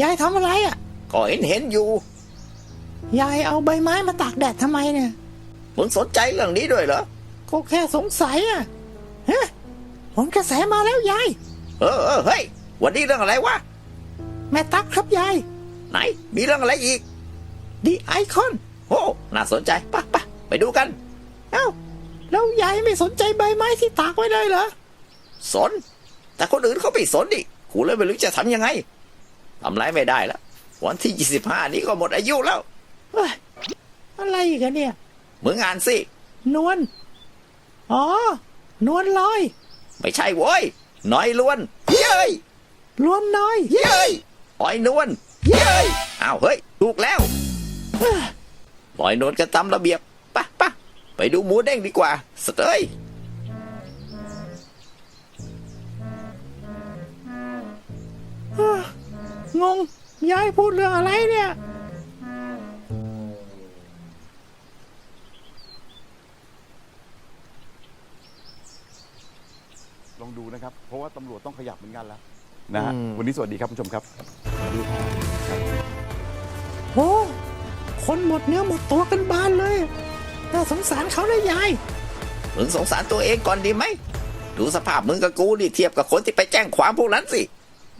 ยายทำอะไรอะ ก็เห็นเห็นอยู่ ยายเอาใบไม้มาตากแดดทำไมเนี่ย มึงสนใจเรื่องนี้ด้วยเหรอ ก็แค่สงสัยอะฮะผลกระแสมาแล้วยาย เออเออเฮ้ย วันนี้เรื่องอะไรวะ แม่ตั๊กครับยาย ไหน มีเรื่องอะไรอีกดีไอคอนโอ้น่าสนใจปะปะไปดูกัน เอ้า แล้วยายไม่สนใจใบไม้ที่ตากไว้เลยเหรอ สน แต่คนอื่นเขาไม่สนดิ กูเลยไม่รู้จะทำยังไงทำไรไม่ได้แล้ว วันที่25นี้ก็หมดอายุแล้วเฮ้ยอะไรอีกันเนี่ยมึงอ่านสิ นวลอ๋อ นวลลอย ไม่ใช่โว้ยน้อยล้วน เย้ยลวนน้อย เย้ยปล่อยนวลเย้ยอ้าวเฮ้ย ถูกแล้วปล่อยนวลกันตามระเบียบปะปะไปดูหมูเด้งดีกว่าสเตย งงยายพูดเรื่องอะไรเนี่ย ลองดูนะครับ เพราะว่าตำรวจต้องขยับเหมือนกันแล้วนะฮะอืม วันนี้สวัสดีครับผู้ชมครับ โอ้คนหมดเนื้อหมดตัวกันบานเลยน่าสงสารเขานะยาย มึงสงสารตัวเองก่อนดีไหม ดูสภาพมึงกับกูนี่เทียบกับคนที่ไปแจ้งความพวกนั้นสิ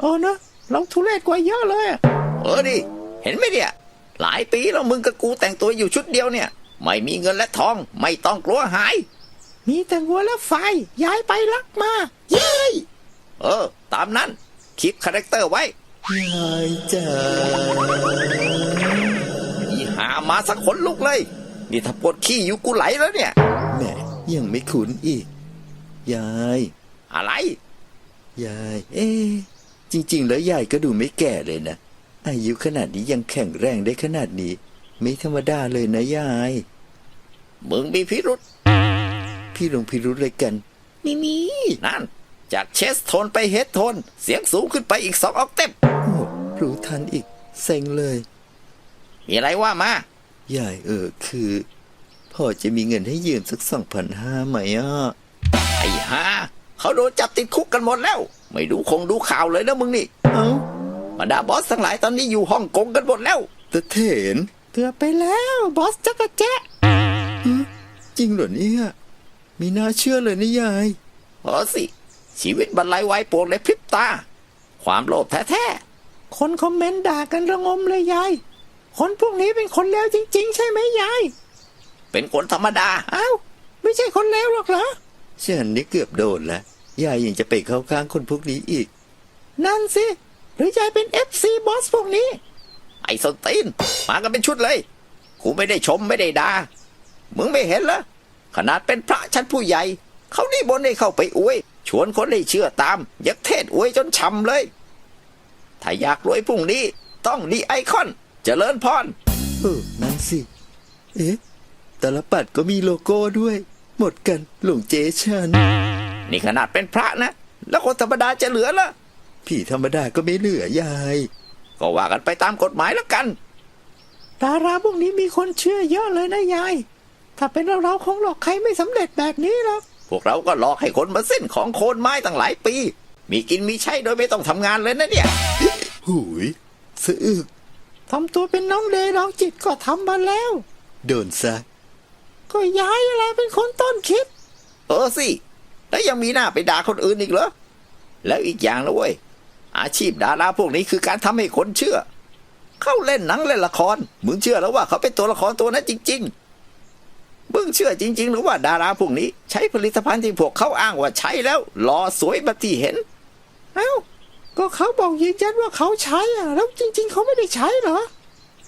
เออเนอะ เราทุเรศกว่าเยอะเลยอะเออดิเห็นไหมเนี่ยหลายปีแล้วมึงกับกูแต่งตัวอยู่ชุดเดียวเนี่ย ไม่มีเงินและทองไม่ต้องกลัวหาย มีแต่วัวและไฟยายไปลักมา เย้ยเออ ตามนั้นคลิปคาแรคเตอร์ไว้ยายจ๋าอีหามาสักคนลุกเลย นี่ถ้าปวดขี้อยู่กูไหลแล้วเนี่ยแม่ยังไม่คุ้นอีก ยาย อะไร ยาย เอ๊ะ จริง ๆ แล้วยายก็ดูไม่แก่เลยนะ อายุขนาดนี้ยังแข็งแรงได้ขนาดนี้ ไม่ธรรมดาเลยนะยายมึงมีพิรุษพี่ลงพิรุธอะไรกัน นี่นี่นั่น จากเชสโทนไปเฮดโทน เสียงสูงขึ้นไปอีกสองออกเต็ปโอ้รู้ทันอีก เซ็งเลย มีอะไรว่ามายายเออคือ พ่อจะมีเงินให้ยืมสักสองพันห้าไหมอะ ไอ้ห่า เขาโดนจับติดคุกกันหมดแล้ว ไม่ดูคงดูข่าวเลยนะมึงนี่ เอ้าบรรดาบอสทั้งหลายตอนนี้อยู่ฮ่องกงกันหมดแล้วตะเถนเกือบไปแล้วบอสจักรแจ๊ะจริงเหรอเนี่ยมีน่าเชื่อเลยนะยายเออสิ ชีวิตบรรลัยไวายโปวงในพริบตา ความโลภแท้คนคอมเมนต์ด่ากันระงมเลยยาย คนพวกนี้เป็นคนเลวจริง ๆ ใช่ไหมยายๆเป็นคนธรรมดาเอ้าไม่ใช่คนเลวหรอกเหรอฉันนี่เกือบโดนแล้ว ยายยังจะไปเข้าข้างคนพวกนี้อีก นั่นสิ หรือยายเป็น FC บอสพวกนี้ ไอ้สนตีนมากันเป็นชุดเลย กูไม่ได้ชมไม่ได้ด่า มึงไม่เห็นเหรอ ขนาดเป็นพระชั้นผู้ใหญ่ เขานี่บนให้เข้าไปอวย ชวนคนให้เชื่อตาม ยักเทศอวยจนช้ำเลย ถ้าอยากรวยพรุ่งนี้ ต้องดีไอคอนเจริญพร เออ นั่นสิ เอ๊ะแต่ละปัดก็มีโลโก้ด้วย หมดกันหลวงเจฉัน นี่ขนาดเป็นพระนะ แล้วคนธรรมดาจะเหลือเหรอผีธรรมดาก็ไม่เหลือยาย ก็ว่ากันไปตามกฎหมายแล้วกัน ดาราพวกนี้มีคนเชื่อเยอะเลยนะยาย ถ้าเป็นเราเราคงหลอกใครไม่สำเร็จแบบนี้หรอกพวกเราก็หลอกให้คนมาเส้นของโคนไม้ตั้งหลายปี มีกินมีใช้โดยไม่ต้องทำงานเลยนะเนี่ยหูยสะอึกทำตัวเป็นน้องเดย์น้องจิตก็ทำมาแล้ว โดนซะ ก็ยายอะไรเป็นคนต้นคิด เออสิ แล้วยังมีหน้าไปด่าคนอื่นอีกเหรอ แล้วอีกอย่างนะเว้ย อาชีพดาราพวกนี้คือการทำให้คนเชื่อ เข้าเล่นหนังเล่นละคร มึงเชื่อแล้วว่าเขาเป็นตัวละครตัวนั้นจริง ๆ มึงเชื่อจริง ๆ หรือว่าดาราพวกนี้ ใช้ผลิตภัณฑ์ที่พวกเขาอ้างว่าใช้แล้วหล่อสวยแบบที่เห็น เอ้า ก็เขาบอกยืนยันว่าเขาใช้อะแล้วจริง ๆ เขาไม่ได้ใช้เหรอ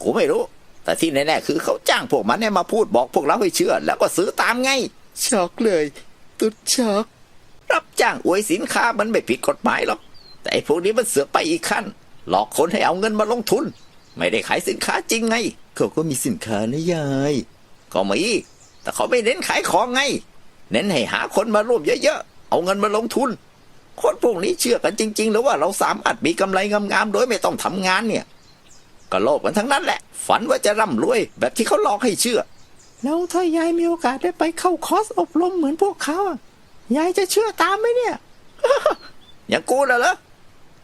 กูไม่รู้ แต่ที่แน่ๆคือเขาจ้างพวกมันให้มาพูดบอกพวกเราให้เชื่อ แล้วก็ซื้อตามไง ช็อกเลย ตุ๊ดช็อก รับจ้างอวยสินค้ามันไม่ผิดกฎหมายหรอก แต่ไอ้พวกนี้มันเสือกไปอีกขั้น หลอกคนให้เอาเงินมาลงทุน ไม่ได้ขายสินค้าจริงไง เขาก็มีสินค้านะยาย ก็มีแต่เขาไม่เน้นขายของไง เน้นให้หาคนมาร่วมเยอะๆ เอาเงินมาลงทุน คนพวกนี้เชื่อกันจริง ๆ หรือว่าเราสามารถมีกำไรงามๆโดยไม่ต้องทำงานเนี่ย ก็โลภกันทั้งนั้นแหละ ฝันว่าจะร่ำรวย แบบที่เขาหลอกให้เชื่อ แล้วถ้ายายมีโอกาสได้ไปเข้าคอร์สอบรมเหมือนพวกเขาอะ ยายจะเชื่อตามไหมเนี่ย อย่างกูน่ะเหรอ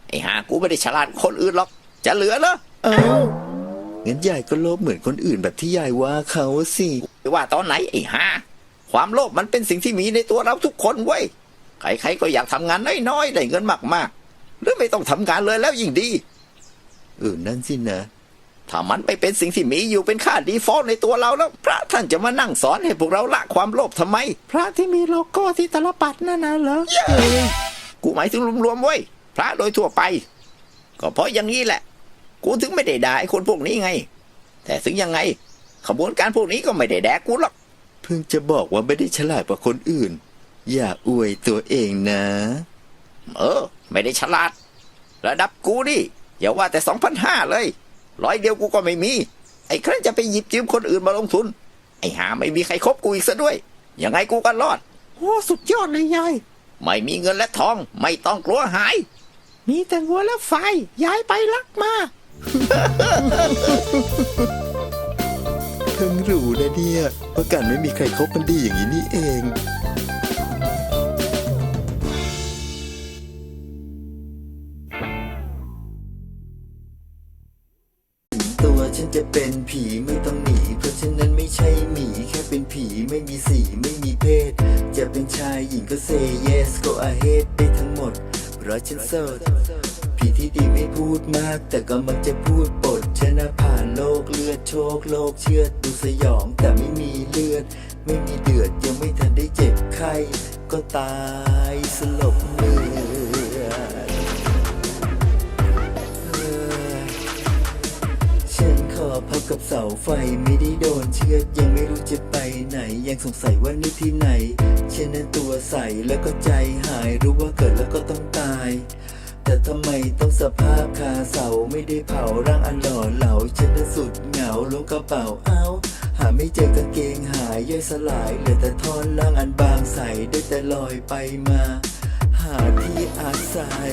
ไอ้ห่ากูไม่ได้ฉลาดกว่าคนอื่นหรอก จะเหลือเหรอเอ้างั้นยายก็โลภเหมือนคนอื่นแบบที่ยายว่าเขาสิว่าตอนไหนไอ้ห่าความโลภมันเป็นสิ่งที่มีในตัวเราทุกคนเว้ยใครๆก็อยากทำงานน้อยๆได้เงินมากๆ หรือไม่ต้องทำงานเลยแล้วยิ่งดีเออนั่นสินะ ถ้ามันไม่เป็นสิ่งที่มีอยู่เป็นค่าดีฟอลต์ในตัวเราแล้ว พระท่านจะมานั่งสอนให้พวกเราละความโลภทำไม พระที่มีโลโก้ที่ตลปัดนั่นน่ะเหรอกูหมายถึงรวมๆเว้ยพระโดยทั่วไป ก็เพราะอย่างนี้แหละ กูถึงไม่ได้ด่าไอ้คนพวกนี้ไง แต่ถึงยังไง ขบวนการพวกนี้ก็ไม่ได้แดกกูหรอกเพิ่งจะบอกว่าไม่ได้ฉลาดกว่าคนอื่น อย่าอวยตัวเองนะ เออ ไม่ได้ฉลาด ระดับกูนี่อย่าว่าแต่สองพันห้าเลย ร้อยเดียวกูก็ไม่มี ไอ้ใครจะไปหยิบยืมคนอื่นมาลงทุน ไอ้หาไม่มีใครคบกูอีกซะด้วย ยังไงกูก็รอด โอ้สุดยอดเลยยาย ไม่มีเงินและทอง ไม่ต้องกลัวหาย มีแต่วัวและไฟยายไปลักมา เพิ่งรู้นะเนี่ยว่าการไม่มีใครคบมันดีอย่างนี้นี่เอง ไม่มีสีไม่มีเพศ จะเป็นชายหญิงก็ say yes go ahead ได้ทั้งหมดเพราะฉันโสดผีที่ดีไม่พูดมาก แต่ก็มักจะพูดปดชนะผ่านโลกเลือดโชคโลกเชือดดูสยองแต่ไม่มีเลือด ไม่มีเดือดยังไม่ทันได้เจ็บไข้ก็ตายสลบเลือด พับกับเสาไฟไม่ได้โดนเชือดยังไม่รู้จะไปไหน ยังสงสัยว่านี่ที่ไหนฉันนั้นตัวใสแล้วก็ใจหายรู้ว่าเกิดแล้วก็ต้องตาย แต่ทำไมต้องสภาพคาเสาไม่ได้เผาร่างอันหล่อเหลาฉันน่ะสุดเหงาลงกระเป๋าเอาหาไม่เจอกางเกงหายย่อยสลายเหลือแต่ท่อนล่างอันบางใสได้แต่ลอยไปมา หาที่อาศัย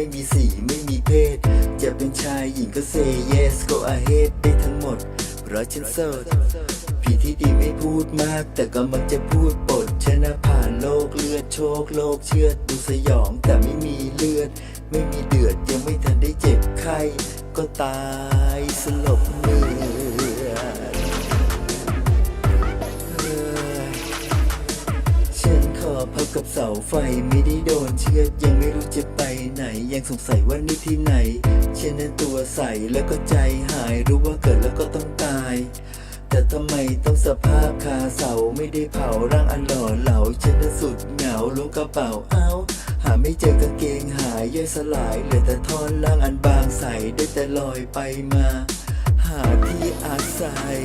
ไม่มีสีไม่มีเพศ จะเป็นชายหญิงก็ say yes go ahead ได้ทั้งหมด เพราะฉันโสดผีที่ดีไม่พูดมาก แต่ก็มักจะพูดปดชนะผ่านโลกเลือดโชคโลกเชือดดูสยองแต่ไม่มีเลือด ไม่มีเดือดยังไม่ทันได้เจ็บไข้ก็ตายสลบเลือ กับเสาไฟไม่ได้โดนเชือดยังไม่รู้จะไปไหน ยังสงสัยว่านี่ที่ไหนฉันนั้นตัวใสแล้วก็ใจหายรู้ว่าเกิดแล้วก็ต้องตาย แต่ทำไมต้องสภาพคาเสาไม่ได้เผาร่างอันหล่อเหลาฉันนั้นสุดเหงาลงกระเป๋าเอ้าหาไม่เจอกางเกงหายย่อยสลายเหลือแต่ท่อนล่างอันบางใสได้แต่ลอยไปมา หาที่อาศัย